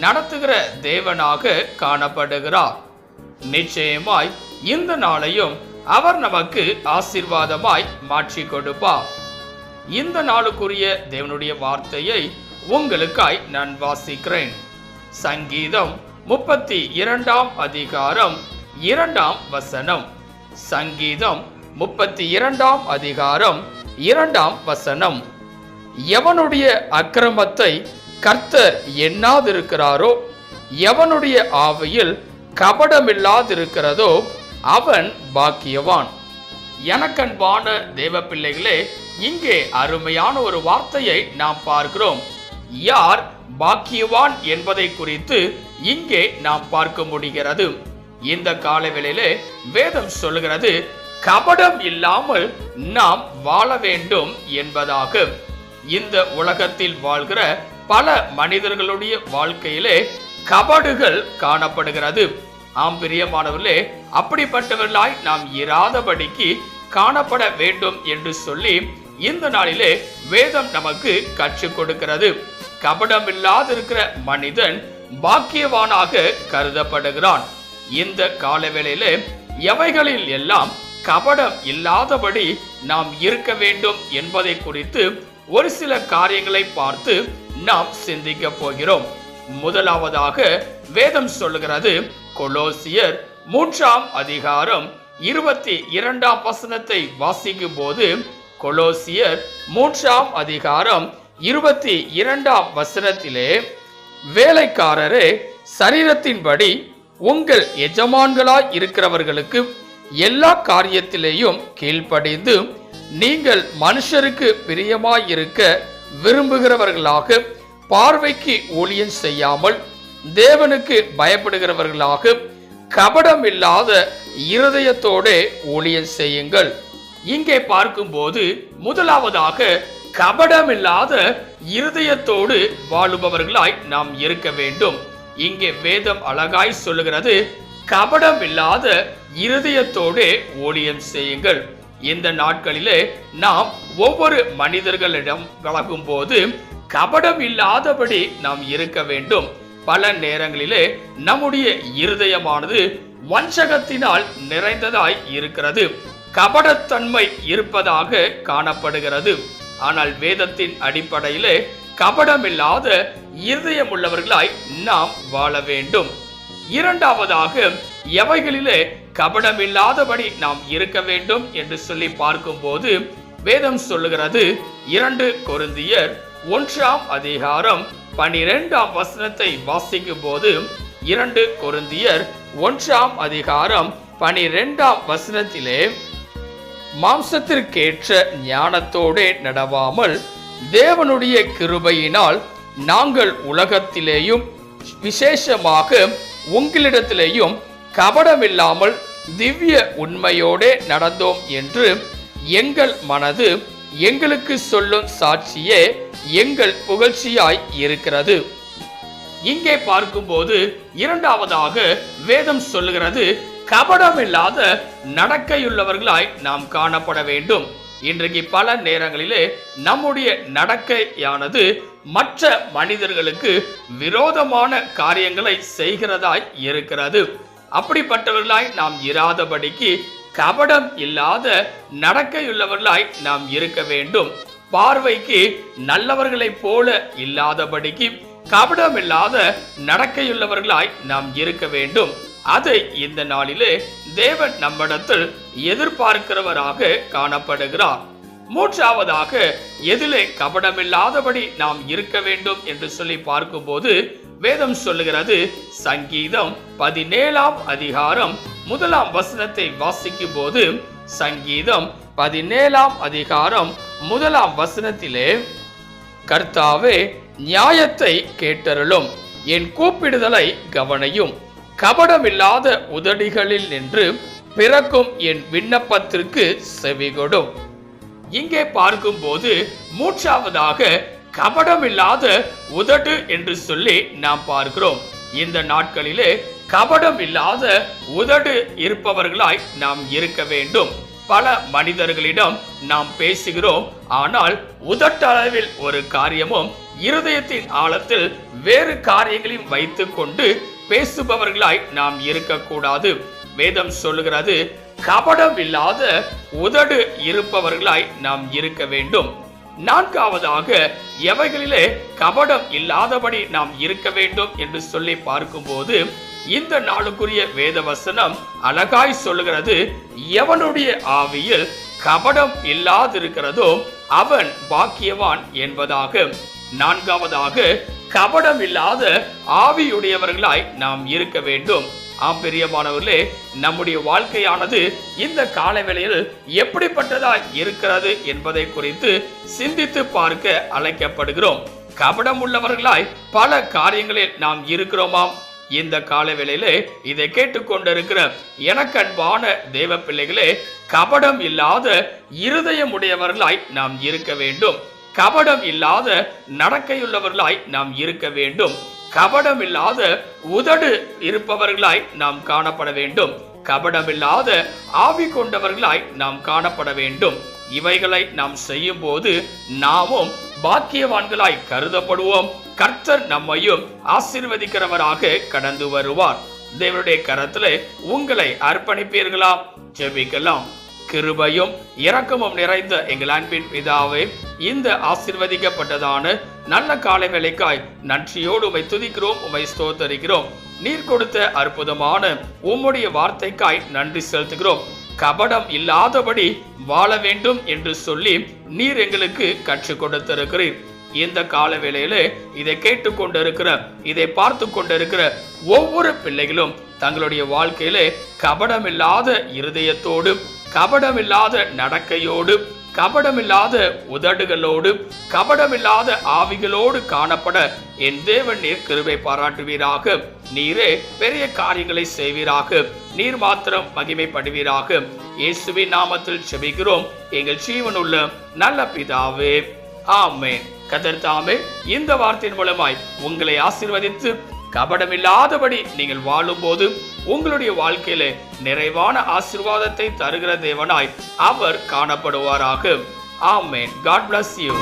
நடத்துகிற தேவனாக காணப்படுகிறார். நிச்சயமாய் இந்த நாளையும் அவர் நமக்கு ஆசீர்வாதமாய் மாற்றி கொடுப்பார். இந்த நாளுக்குரிய தேவனுடைய வார்த்தையை உங்களுக்காய் நான் வாசிக்கிறேன். சங்கீதம் முப்பத்தி இரண்டாம் அதிகாரம் இரண்டாம் வசனம். சங்கீதம் முப்பத்தி இரண்டாம் அதிகாரம் இரண்டாம் வசனம். எவனுடைய அக்கிரமத்தை கர்த்தர் எண்ணாதிருக்கிறாரோ? எவனுடைய ஆவையில் கபடமில்லாதிருக்கிறதோ அவன் பாக்கியவான். எனக்கன்பான தேவ பிள்ளைகளே இங்கே அருமையான ஒரு வார்த்தையை நாம் பார்க்கிறோம். யார் பாக்கியவான் என்பதை குறித்து இங்கே நாம் பார்க்க முடிகிறது. இந்த காலவேளையிலே வேதம் சொல்லுகிறது கபடம் இல்லாமல் நாம் வாழ வேண்டும் என்பதாக. இந்த உலகத்தில் வாழ்கிற பல மனிதர்களுடைய வாழ்க்கையிலே கபடுகள் காணப்படுகிறது. ஆம் பிரியமானவர்களே அப்படிப்பட்டவர்களாய் நாம் இராதபடிக்கு காணப்பட வேண்டும் என்று சொல்லி இந்த நாளிலே வேதம் நமக்கு கற்றுக் கொடுக்கிறது. கபடம் இல்லாதிருக்கிற மனிதன் பாக்கியவானாக கருதப்படுகிறான். இந்த காலவேளையில எவைகளில் எல்லாம் கபடம் இல்லாதபடி நாம் இருக்க வேண்டும் என்பதை குறித்து ஒரு சில காரியங்களை பார்த்து நாம் சிந்திக்க போகிறோம். முதலாவதாக வேதம் சொல்லுகிறது கொலோசியர் மூன்றாம் அதிகாரம் இருபத்தி இரண்டாம் வசனத்தை வாசிக்கும் போது கொலோசியர் மூன்றாம் அதிகாரம் இருபத்தி இரண்டாம் வசனத்திலே வேலைக்காரரே சரீரத்தின்படி உங்கள் எஜமான்களாய் இருக்கிறவர்களுக்கு எல்லா காரியத்திலேயும் கீழ்ப்படிந்து நீங்கள் மனுஷருக்கு பிரியமாயிருக்க விரும்புகிறவர்களாக பார்வைக்கு ஊழியம் செய்யாமல் தேவனுக்கு பயப்படுகிறவர்களாக கபடம் இல்லாத இருதயத்தோடே ஊழியம் செய்யுங்கள். இங்கே பார்க்கும்போது முதலாவதாக கபடம் இல்லாத இருதயத்தோடு வாழுபவர்களாய் நாம் இருக்க வேண்டும். இங்கே வேதம் அழகாய் சொல்லுகிறது கபடம் இல்லாத இருதயத்தோடே ஊழியம் செய்யுங்கள். இந்த நாட்களிலே நாம் ஒவ்வொரு மனிதர்களிடம் பழகும் போது கபடம் இல்லாதபடி நாம் இருக்க வேண்டும். பல நேரங்களிலே நம்முடைய இருதயமானது வஞ்சகத்தினால் நிறைந்ததாய் இருக்கிறது. கபடத்தன்மை இருப்பதாக காணப்படுகிறது. ஆனால் வேதத்தின் அடிப்படையிலே கபடமில்லாத இருதயம் உள்ளவர்களாய் நாம் வாழ வேண்டும். இரண்டாவதாக எவைகளிலே கபடமில்லாதபடி நாம் இருக்க வேண்டும் என்று சொல்லி பார்க்கும்போது வேதம் சொல்லுகிறது இரண்டு கொருந்தியர் ஒன்றாம் அதிகாரம் பனிரெண்டாம் வசனத்தை வாசிக்கும் போது இரண்டு கொருந்தியர் ஒன்றாம் அதிகாரம் பனிரெண்டாம் வசனத்திலே மாம்சத்திற்கேற்ற ஞானத்தோடே நடவாமல் தேவனுடைய கிருபையினால் நாங்கள் உலகத்திலேயும் விசேஷமாக உங்களிடத்திலேயும் கபடமில்லாமல் திவ்ய உண்மையோடே நடந்தோம் என்று எங்கள் மனது எங்களுக்கு சொல்லும் சாட்சியே எங்கள் புகழ்ச்சியாய் இருக்கிறது. இங்கே பார்க்கும்போது இரண்டாவதாக வேதம் சொல்லுகிறது கபடமில்லாத நடக்கையுள்ளவர்களாய் நாம் காணப்பட வேண்டும். இன்றைக்கு பல நேரங்களிலே நம்முடைய நடக்கையானது மற்ற மனிதர்களுக்கு விரோதமான காரியங்களை செய்கிறதாய் இருக்கிறது. அப்படிப்பட்டவர்களாய் நாம் இராதபடிக்கு கபடம் இல்லாத நடக்கையுள்ளவர்களாய் நாம் இருக்க வேண்டும். பார்வைக்கு நல்லவர்களைப் போல இல்லாதபடிக்கு கபடம் இல்லாத நடக்கையுள்ளவர்களாய் நாம் இருக்க வேண்டும். அதை இந்த நாளிலே தேவன் நம்மிடத்தில் எதிர்பார்க்கிறவராக காணப்படுகிறார். மூன்றாவதாக எதிலே கபடமில்லாதபடி நாம் இருக்க வேண்டும் என்று சொல்லி பார்க்கும்போது வேதம் சொல்லுகிறது. சங்கீதம் பதினேழாம் அதிகாரம் முதலாம் வசனத்தை வாசிக்கும் போது சங்கீதம் பதினேழாம் அதிகாரம் முதலாம் வசனத்திலே கர்த்தாவே நியாயத்தை கேட்டருளும். என் கூப்பிடுதலை கவனையும். கபடமில்லாத உதடிகளில் நின்று பிறக்கும் என் விண்ணப்பத்திற்கு செவிகொடும். இங்கே பார்க்கும்போது மூன்றாவதாக கபடமில்லாத உதடு என்று சொல்லி நாம் பார்க்கிறோம். இந்த நாட்களிலே கபடம் இல்லாத உதடு இருப்பவர்களாய் நாம் இருக்க வேண்டும். பல மனிதர்களிடம் நாம் பேசுகிறோம். ஆனால் உதட்டளவில் ஒரு காரியமும் இருதயத்தின் ஆழத்தில் வேறு காரியங்களையும் வைத்து கொண்டு பேசுபவர்களாய் நாம் இருக்கக்கூடாது. வேதம் சொல்லுகிறது கபடம் இல்லாத உதடு இருப்பவர்களாய் நாம் இருக்க வேண்டும். நான்காவதாக எவைகளிலே கபடம் இல்லாதபடி நாம் இருக்க வேண்டும் என்று சொல்லி பார்க்கும்போது இந்த நாளுக்குரிய வேத வசனம் அழகாய் சொல்லுகிறது எவனுடைய ஆவியில் கபடம் இல்லாதிருக்கிறதோ அவன் பாக்கியவான் என்பதாக. நான்காவதாக கபடம் இல்லாத ஆவியுடையவர்களாய் நாம் இருக்க வேண்டும். ஆம் பெரியமானவர்களே நம்முடைய வாழ்க்கையானது இந்த காலவேளையில் எப்படிப்பட்டதாய் இருக்கிறது என்பதை குறித்து சிந்தித்து பார்க்க அழைக்கப்படுகிறோம். கபடம் உள்ளவர்களாய் பல காரியங்களில் நாம் இருக்கிறோமாம். இந்த காலவேளையிலே இதை கேட்டுக்கொண்டிருக்கிற எனக்கன்பான தேவ பிள்ளைகளே கபடம் இல்லாத இருதயம் உடையவர்களாய் நாம் இருக்க வேண்டும். கபடம் இல்லாத நடக்கையுள்ளவர்களாய் நாம் இருக்க வேண்டும். கபடம் இல்லாத உதடு இருப்பவர்களாய் நாம் காணப்பட வேண்டும். கபடமில்லாத ஆவி கொண்டவர்களாய் நாம் காணப்பட வேண்டும். இவைகளை நாம் செய்யும் போது நாமும் பாக்கியவான்களாய் கருதப்படுவோம். கர்த்தர் நம்மையும் ஆசிர்வதிக்கிறவராக கடந்து வருவார். தேவனுடைய கரத்திலே உங்களை அர்ப்பணிப்பீர்களா? ஜெபிக்கலாம். கிருபையும் இரக்கமும் நிறைந்த எங்கள் அன்பின் பிதாவே இந்த ஆசிர்வதிக்கப்பட்டதான நல்ல காலை வேலைக்காய் நன்றியோடு உமை துதிக்கிறோம் உமை ஸ்தோத்தரிக்கிறோம். நீர் கொடுத்த அற்புதமான உம்முடைய வார்த்தைக்காய் நன்றி செலுத்துகிறோம். கபடம் இல்லாதபடி வாழ வேண்டும் என்று சொல்லி நீர் எங்களுக்கு கற்றுக் கொடுத்திருக்கிறீர். இந்த கால வேளையில இதை கேட்டுக்கொண்டிருக்கிற இதை பார்த்து கொண்டிருக்கிற ஒவ்வொரு பிள்ளைகளும் தங்களுடைய வாழ்க்கையிலே கபடமில்லாத இருதயத்தோடு கபடமில்லாத நடக்கையோடு கபடமில்லாத உதடுகளோடு கபடமில்லாத ஆவிகளோடு காணப்பட என் தேவன் நீர் கிருவை பாராட்டுவீராக. நீரே பெரிய காரியங்களை செய்வீராக. நீர் மாத்திரம் மகிமைப்படுவீராக. இயேசுவின் நாமத்தில் செபிக்கிறோம். எங்கள் ஜீவனுள்ள நல்ல பிதாவே. ஆமே கதர் தாமே இந்த வார்த்தையின் மூலமாய் உங்களை ஆசீர்வதித்து கபடமில்லாதபடி நீங்கள் வாழும்போது உங்களுடைய வாழ்க்கையில நிறைவான ஆசீர்வாதத்தை தருகிற தேவனாய் அவர் காணப்படுவாராக. ஆமேன். God bless you